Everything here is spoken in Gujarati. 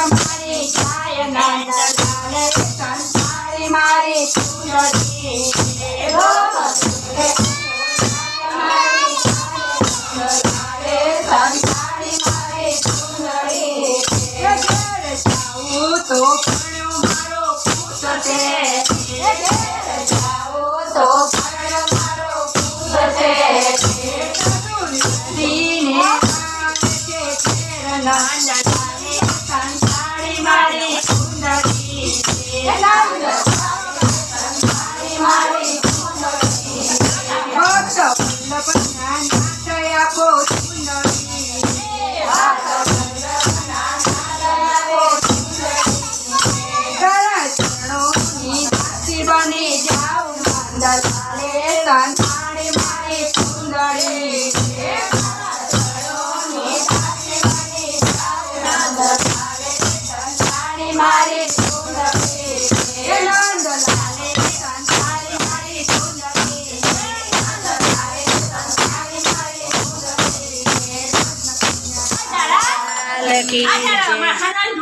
મારે છાય નાના લાલ સંસાર મારે સુરતી તો પણ મારો પૂછતે જાઓ તો પણ મારો પૂછતે আচ্ছা, আর কি